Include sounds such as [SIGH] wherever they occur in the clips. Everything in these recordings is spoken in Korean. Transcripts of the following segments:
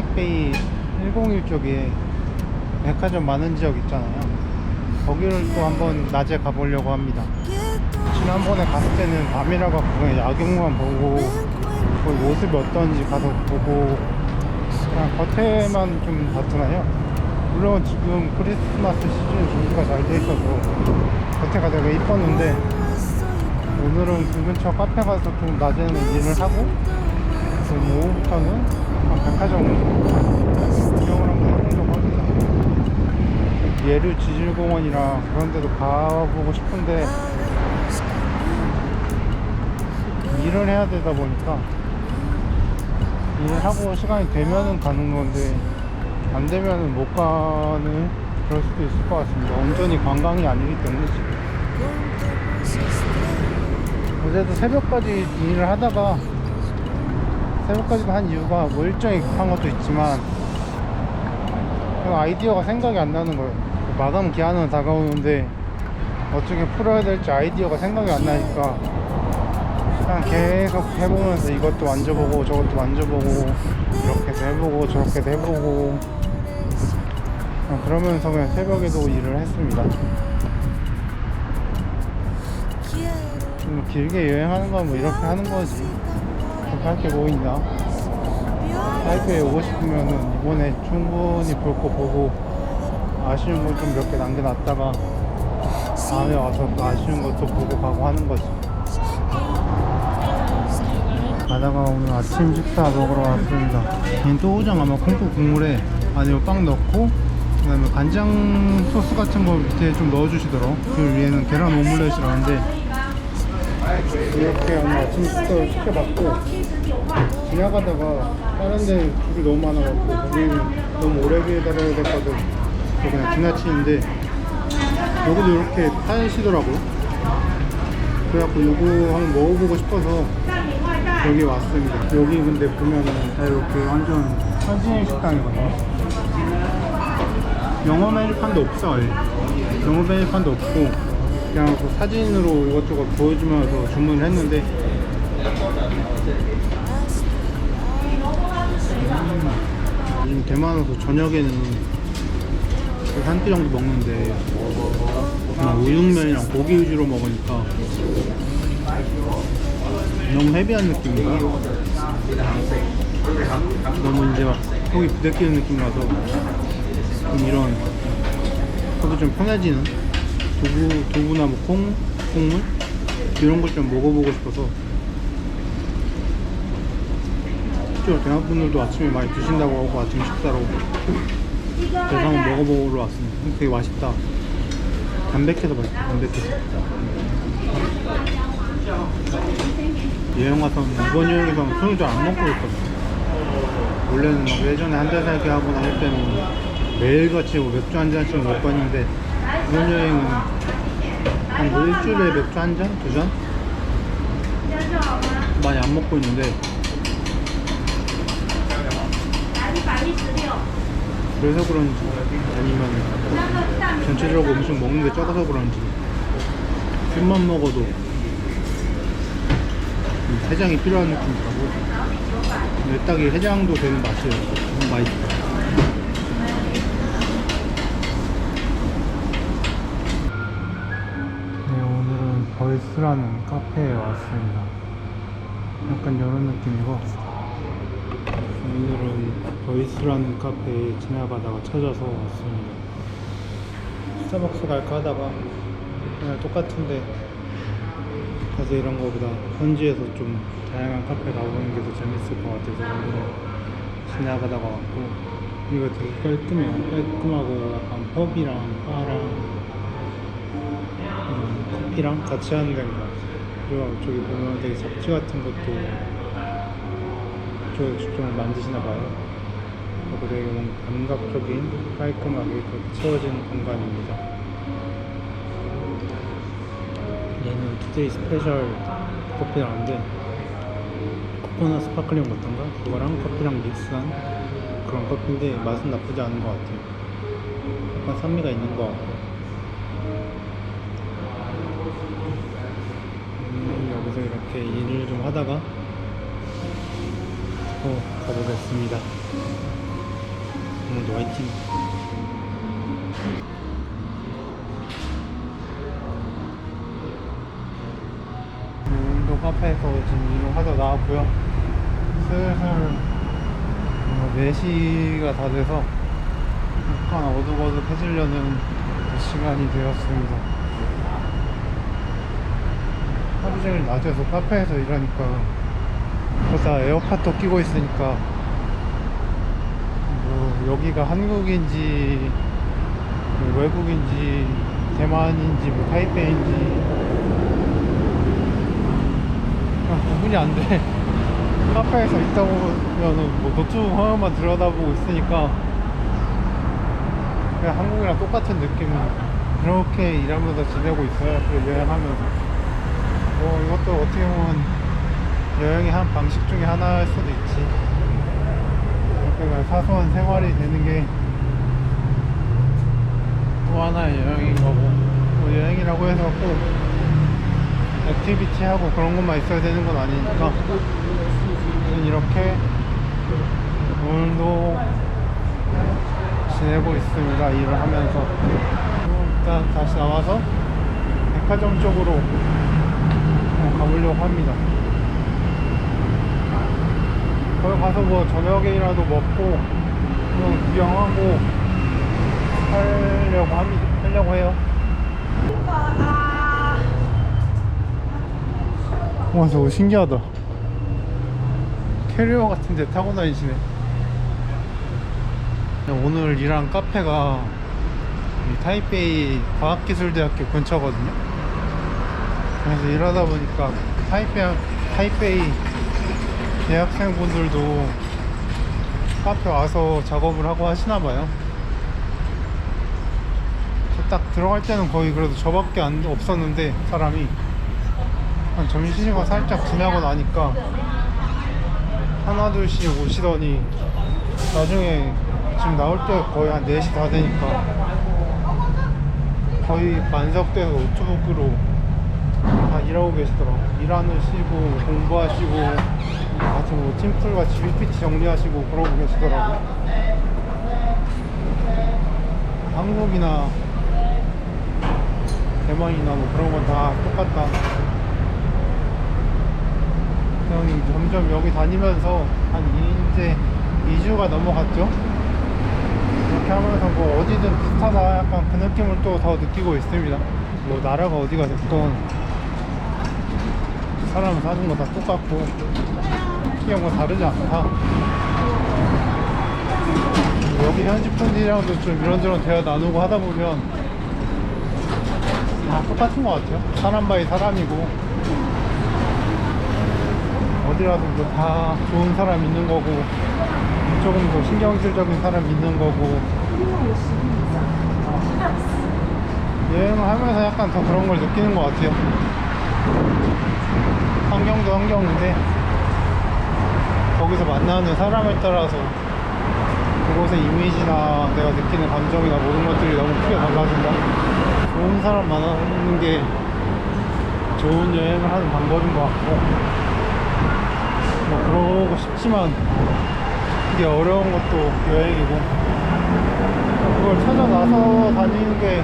타이페이 101 쪽에 백화점 많은 지역 있잖아요. 거기를 또 한번 낮에 가보려고 합니다. 지난번에 갔을 때는 밤이라 갖고 그냥 야경만 보고 거기 모습이 어떤지 가서 보고 그냥 겉에만 좀 봤잖아요. 물론 지금 크리스마스 시즌 준비가 잘 돼 있어서 겉에가 되게 이뻤는데 오늘은 그 근처 카페 가서 좀 낮에는 일을 하고 오후부터는 한 백화점 구경을 한번 해보려고 합니다. 예류 지질공원이랑 그런 데도 가보고 싶은데 일을 해야 되다 보니까 일을 하고 시간이 되면은 가는 건데 안 되면은 못 가는 그럴 수도 있을 것 같습니다. 온전히 관광이 아니기 때문에 지금. 어제도 새벽까지 일을 하다가 새벽까지도 한 이유가 뭐 일정이 급한 것도 있지만 아이디어가 생각이 안 나는 거예요. 마감 기한은 다가오는데 어떻게 풀어야 될지 아이디어가 생각이 안 나니까 그냥 계속 해보면서 이것도 만져보고 저것도 만져보고 이렇게도 해보고 저렇게도 해보고 그러면서 그냥 새벽에도 일을 했습니다. 좀 길게 여행하는 건 뭐 이렇게 하는 거지. 그렇게 할게 뭐 있나. 타이페이 오고 싶으면은 이번에 충분히 볼 거 보고 아쉬운 거 좀 몇 개 남겨놨다가 다음에 와서 또 아쉬운 것도 보고 가고 하는 거지. 가다가 오늘 아침 식사 먹으러 왔습니다. 또 오장 아마 콩국 국물에 안에 빵 넣고 그다음에 간장 소스 같은 거 밑에 좀 넣어주시더라고. 그 위에는 계란 오믈렛이라는데 이렇게 아침 식사를 시켜봤고 지나가다가 다른 데 줄이 너무 많아갖고 우리는 너무 오래 기다려야 될거든 그래서 그냥 지나치는데 여기도 이렇게 파시더라고요 그래갖고 요거 한번 먹어보고 싶어서 여기 왔습니다. 여기 근데 보면은 다 이렇게 완전 현지인 식당이거든요. 영어 메뉴판도 없어 아예 영어 메뉴판도 없고 그냥 그 사진으로 이것저것 보여주면서 주문을 했는데 음, 요즘 대만에서 저녁에는 한 끼 정도 먹는데 그냥 우육면이랑 고기 위주로 먹으니까 너무 헤비한 느낌인가? 너무 이제 막 속이 부대끼는 느낌이라서 좀 이런 저도 좀 편해지는 두부, 두부나 뭐 콩, 콩물? 이런 걸 좀 먹어보고 싶어서. 실제로 대만 분들도 아침에 많이 드신다고 하고 아침 식사로 그래서 한번 먹어보러 왔습니다. 되게 맛있다. 담백해서 맛있다. 담백해서. 여행 와서 이번 여행에서는 술을 잘 안 먹고 있거든 원래는 막 예전에 한 달 살기 하거나 할 때는 매일같이 뭐 맥주 한 잔씩 먹고 했는데 이번 여행은 한 뭐 일주일에 맥주 한 잔? 두 잔? 많이 안 먹고 있는데 그래서 그런지 아니면 전체적으로 음식 먹는 게 적어서 그런지 술만 먹어도 이 해장이 필요한 느낌이라고 근데 딱 이 해장도 되는 맛이에요 너무 맛있어 네, 벌스라는 카페에 왔습니다. 약간 이런 느낌이고 오늘은 벌스라는 카페에 지나가다가 찾아서 왔습니다. 스타벅스 갈까 하다가 그냥 똑같은데 가서 이런 거보다 현지에서 좀 다양한 카페 가보는 게 더 재밌을 것 같아서 오늘 지나가다가 왔고 이거 되게 깔끔해요. 깔끔하고 약간 펍이랑 바랑 음, 커피랑 같이 하는 데인 것. 그리고 저기 보면 되게 잡지 같은 것도 저 직접 만드시나 봐요. 그리고 되게 감각적인 깔끔하게 그렇게 채워지는 공간입니다. 얘는 투데이 스페셜 커피라는데 코코넛 스파클링 같던가 그거랑 커피랑 믹스한 그런 커피인데 맛은 나쁘지 않은 것 같아요. 약간 산미가 있는 것 같고 음, 여기서 이렇게 일을 좀 하다가 또 가보겠습니다. 오늘도 화이팅. 운동 카페에서 지금 이용하다 나왔고요. 슬슬 어, 4시가 다 돼서 약간 어둑어둑해지려는 시간이 되었습니다 하루 종일 낮에서 카페에서 일하니까 거기다 에어팟도 끼고 있으니까 뭐 여기가 한국인지 뭐 외국인지 대만인지 뭐 타이페이인지 아, 구분이 안 돼. [LAUGHS] 카페에서 있다 보면은 뭐 노트북 화면만 들여다보고 있으니까 그냥 한국이랑 똑같은 느낌은 그렇게 일하면서 지내고 있어요. 그 여행하면서. 뭐 이것도 어떻게 보면 여행의 한 방식 중에 하나일 수도 있지. 이렇게 그냥 사소한 생활이 되는 게 또 하나의 여행인 거고 뭐 여행이라고 해서 꼭 액티비티 하고 그런 것만 있어야 되는 건 아니니까 이렇게 오늘도 지내고 있습니다 일을 하면서 일단 다시 나와서 백화점 쪽으로 어, 가보려고 합니다. 거기 가서 뭐 저녁이라도 먹고 좀 구경하고 하려고 합니다. 하려고 해요. 와 저거 신기하다. 캐리어 같은데 타고 다니시네. 오늘 일한 카페가 이 타이페이 과학기술대학교 근처거든요 그래서 일하다 보니까 타이페이, 타이페이 대학생분들도 카페 와서 작업을 하고 하시나 봐요. 딱 들어갈 때는 거의 그래도 저밖에 안 없었는데 사람이 한 점심시간 살짝 지나고 나니까 하나 둘씩 오시더니 나중에 지금 나올 때 거의 한 4시 다 되니까 거의 만석돼서 노트북으로 다 일하고 계시더라고. 일하시고 공부하시고 같이 뭐 팀플 같이 PPT 정리하시고 그러고 계시더라고. 한국이나 대만이나 뭐 그런 건 다 똑같다. 형이 점점 여기 다니면서 한 이제 2주가 넘어갔죠? 이렇게 하면서 뭐 어디든 비슷하다. 약간 그 느낌을 또 더 느끼고 있습니다. 뭐 나라가 어디가 됐건 사람 사는 거 다 똑같고 특이한 거 다르지 않다. 뭐 여기 현지 분들이랑도 좀 이런저런 대화 나누고 하다 보면 다 똑같은 것 같아요. 사람 바이 사람이고. 어디라도 뭐다 좋은 사람 있는 거고 조금 더 신경질적인 사람 있는 거고. 여행을 하면서 약간 더 그런 걸 느끼는 것 같아요 환경도 환경인데 거기서 만나는 사람에 따라서 그곳의 이미지나 내가 느끼는 감정이나 모든 것들이 너무 크게 달라진다. 좋은 사람 만나는 게 좋은 여행을 하는 방법인 것 같고 뭐 그러고 싶지만 이게 어려운 것도 여행이고 그걸 찾아 나서 다니는 게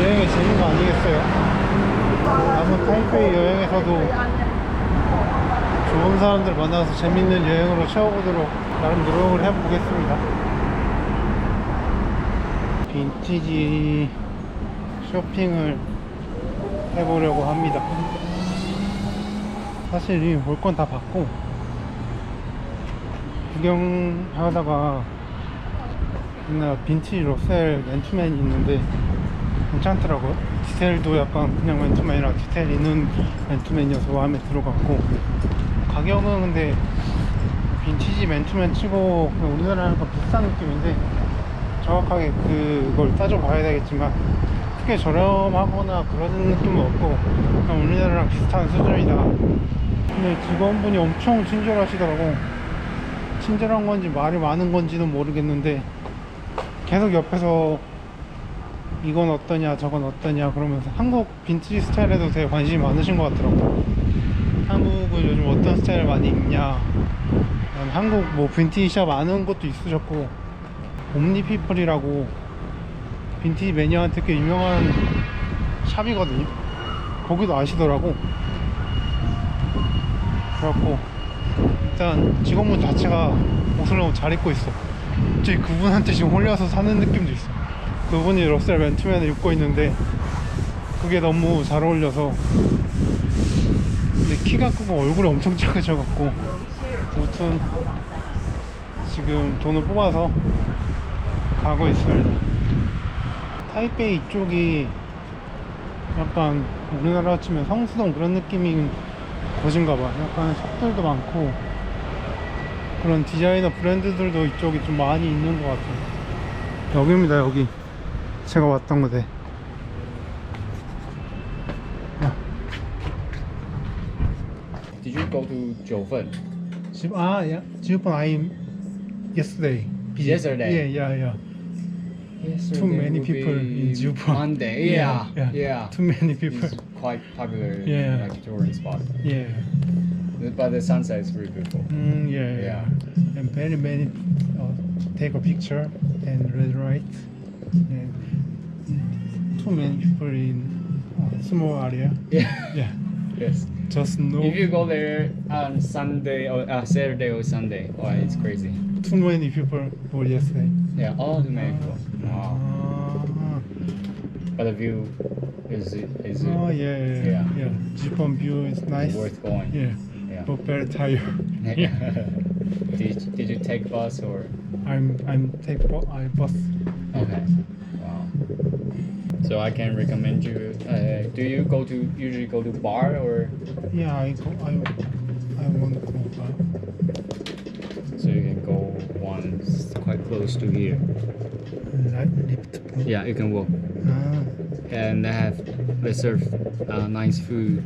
여행의 재미가 아니겠어요 남은 타이페이 여행에서도 좋은 사람들 만나서 재밌는 여행으로 채워보도록 나름 노력을 해보겠습니다. 빈티지 쇼핑을 해보려고 합니다. 사실 이미 볼 건 다 봤고 구경하다가 옛날 빈티지 로셀 맨투맨이 있는데 괜찮더라고요. 디테일도 약간 그냥 맨투맨이랑 디테일 있는 맨투맨이어서 마음에 들어갔고. 가격은 근데 빈티지 맨투맨 치고 그냥 우리나라랑 비싼 느낌인데 정확하게 그걸 따져봐야 되겠지만 크게 저렴하거나 그런 느낌은 없고 그냥 우리나라랑 비슷한 수준이다. 근데 직원분이 엄청 친절하시더라고. 친절한 건지 말이 많은 건지는 모르겠는데 계속 옆에서 이건 어떠냐 저건 어떠냐 그러면서 한국 빈티지 스타일에도 되게 관심이 많으신 것 같더라고 한국은 요즘 어떤 스타일 많이 입냐 한국 뭐 빈티지 샵 아는 것도 있으셨고 옴니피플이라고 빈티지 매니아한테 꽤 유명한 샵이거든요. 거기도 아시더라고. 그래갖고 일단 직원분 자체가 옷을 너무 잘 입고 있어. 갑자기 그분한테 지금 홀려서 사는 느낌도 있어. 그분이 러셀 맨투맨을 입고 있는데 그게 너무 잘 어울려서 근데 키가 크고 얼굴이 엄청 작으셔갖고 아무튼 지금 돈을 뽑아서 가고 있습니다. 타이베이 이쪽이 약간 우리나라 치면 성수동 그런 느낌인 곳인가 봐. 약간 샵들도 많고 그런 디자이너 브랜드들도 이쪽이 좀 많이 있는 것 같아요. 여기입니다, 여기. 제가 왔던 곳에. Did you go to 九份? 집, 아, 야, 지우폰 I yesterday. busy. Yesterday? Yeah, yeah, yeah. Yesterday Too many will people be in Japan. Monday. [LAUGHS] Yeah, yeah. yeah. Too many people. It's quite popular, Yeah. like tourist spot. Yeah. But the sunset is really beautiful. Mm, yeah, yeah. Yeah. And very many uh, take a picture and red right. And too many people in uh, small area. Yeah. Yeah. [LAUGHS] yes. Just no. If you go there on Sunday or uh, Saturday or Sunday, oh, it's crazy. too many people for yesterday. Yeah, all the many people. Wow. Ah. But the view is is Oh yeah, yeah, yeah. Yeah. yeah. Japan view is nice. worth going. Yeah. Yeah. But very tired. [LAUGHS] did did you take bus or? I'm I'm take bu- I bus. Okay. So I can recommend you. Uh, do you go to usually go to bar or Yeah, I go. I I want to go. bar. so you can go one quite close to here. lift. Yeah, you can walk Ah. and they have they serve uh, nice food.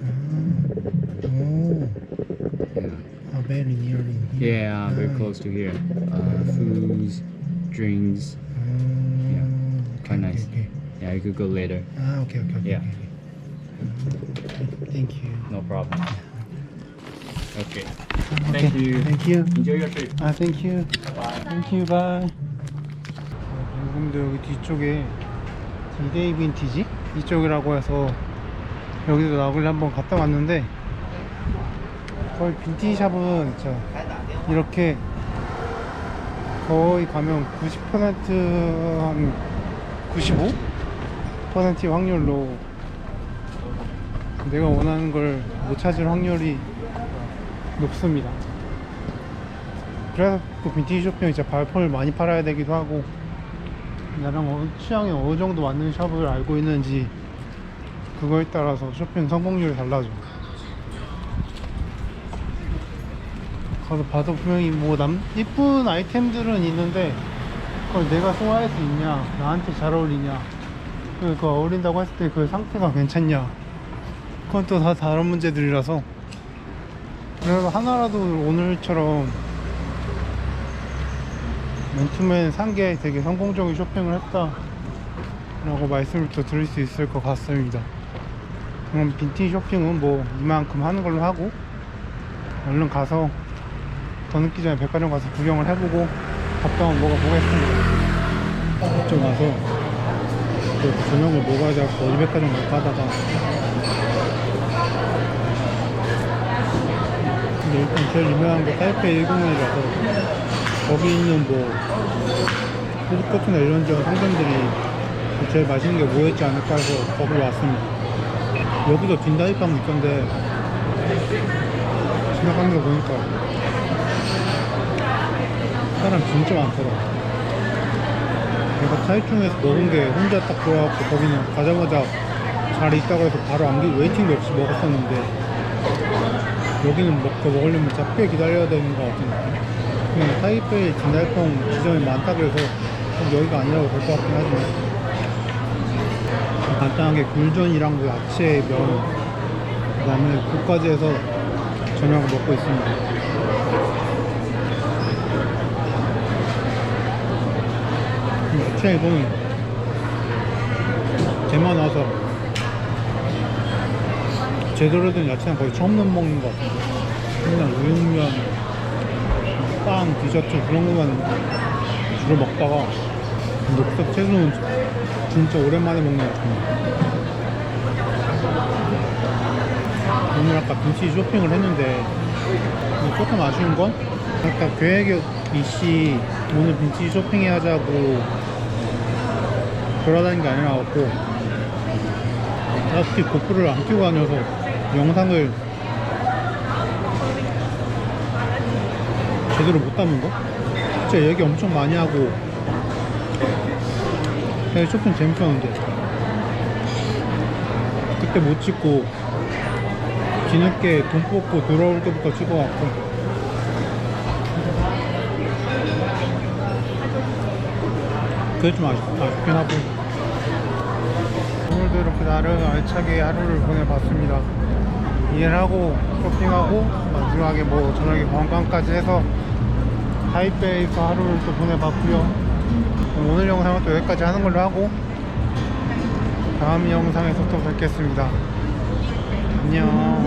Ah. Oh. Yeah. Ah, very near in here. Yeah, very Ah. close to here. Uh, foods, drinks. Ah, Yeah. Quite nice. Okay, okay. Yeah, you could go later. Ah, okay, okay, okay. Yeah. okay, okay. Thank you. No problem. Okay. Okay, Thank you. Thank you. Enjoy your trip. 아, thank you. Bye. Thank you. Bye. 지금도 여기 뒤쪽에 디데이 빈티지 이쪽이라고 해서 여기도 나글래 한번 갔다 왔는데 거의 빈티지 샵은 진짜 이렇게 거의 가면 90%한 95% 의 확률로 내가 원하는 걸 못 찾을 확률이 높습니다. 그래서 그 빈티지 쇼핑은 진짜 발품을 많이 팔아야 되기도 하고 나랑 어, 취향에 어느 정도 맞는 샵을 알고 있는지 그거에 따라서 쇼핑 성공률이 달라져 가서 봐도 분명히 뭐 남, 이쁜 아이템들은 있는데 그걸 내가 소화할 수 있냐 나한테 잘 어울리냐 그, 그 어울린다고 했을 때 그 상태가 괜찮냐. 그건 또 다 다른 문제들이라서. 그래서 하나라도 오늘처럼 맨투맨 산 게 되게 성공적인 쇼핑을 했다 라고 말씀을 또 드릴 수 있을 것 같습니다. 그럼 빈티지 쇼핑은 뭐 이만큼 하는 걸로 하고 얼른 가서 더 늦기 전에 백화점 가서 구경을 해보고 밥도 한번 먹어보겠습니다. 좀 와서 또 저녁을 먹어야 돼갖고 어디 백화점 갈까 하다가 근데 일단 제일 유명한 게 타이페이 101이라서 거기 있는 뭐 푸드코트나 이런 저 상점들이 제일 맛있는 게 뭐였지 않을까 해서 거기로 왔습니다. 여기도 딘다이빵 있던데 지나가는 거 보니까 사람 진짜 많더라 내가 타이중에서 먹은 게 혼자 딱 들어와갖고 거기는 가자마자 자리 있다고 해서 바로 안 기, 웨이팅도 없이 먹었었는데 여기는 먹고 먹으려면 꽤 기다려야 되는 것 같은데 그냥 타이페이 진달콩 지점이 많다 그래서 꼭 여기가 아니라고 볼 것 같긴 하지만 간단하게 굴전이랑 그 야채, 면, 그 다음에 국까지 해서 저녁을 먹고 있습니다. 야채 이거는 대만 와서 제대로 된 야채는 거의 처음 먹는 것 같은데 그냥 우육면 빵, 디저트 그런 것만 주로 먹다가 녹색 채소는 진짜 오랜만에 먹는 것 같아요. 오늘 아까 김치 쇼핑을 했는데 조금 아쉬운 건 아까 계획이 이씨 오늘 빈치 쇼핑해 하자고 돌아다닌 게 아니라 갖고 딱히 고프를 안 끼고 다녀서 영상을 제대로 못 담은 거? 진짜 얘기 엄청 많이 하고 되게 쇼핑 재밌었는데 그때 못 찍고 뒤늦게 돈 뽑고 들어올 때부터 찍어갖고 그게 좀 아쉽, 아쉽긴 하고. 오늘도 이렇게 나름 알차게 하루를 보내봤습니다. 일을 하고 쇼핑하고 마지막에 뭐 저녁에 관광까지 해서 타이베이에서 하루를 또 보내봤고요. 오늘 영상은 또 여기까지 하는 걸로 하고 다음 영상에서 또 뵙겠습니다. 안녕